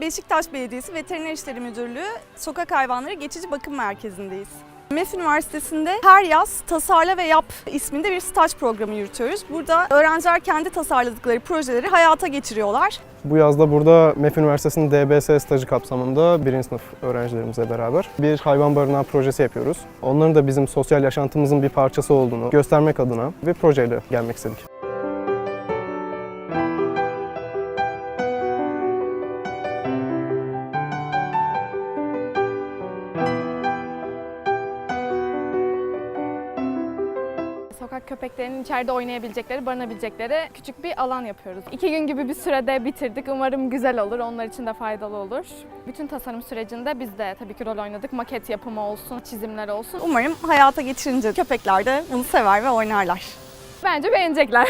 Beşiktaş Belediyesi Veteriner İşleri Müdürlüğü Sokak Hayvanları Geçici Bakım Merkezi'ndeyiz. MEF Üniversitesi'nde her yaz Tasarla ve Yap isminde bir staj programı yürütüyoruz. Burada öğrenciler kendi tasarladıkları projeleri hayata geçiriyorlar. Bu yazda burada MEF Üniversitesi'nin DBS stajı kapsamında birinci sınıf öğrencilerimizle beraber bir hayvan barınağı projesi yapıyoruz. Onların da bizim sosyal yaşantımızın bir parçası olduğunu göstermek adına bir projeyle gelmek istedik. Sokak köpeklerinin içeride oynayabilecekleri, barınabilecekleri küçük bir alan yapıyoruz. İki gün gibi bir sürede bitirdik. Umarım güzel olur, onlar için de faydalı olur. Bütün tasarım sürecinde biz de tabii ki rol oynadık. Maket yapımı olsun, çizimler olsun. Umarım hayata geçirince köpekler de bunu sever ve oynarlar. Bence beğenecekler.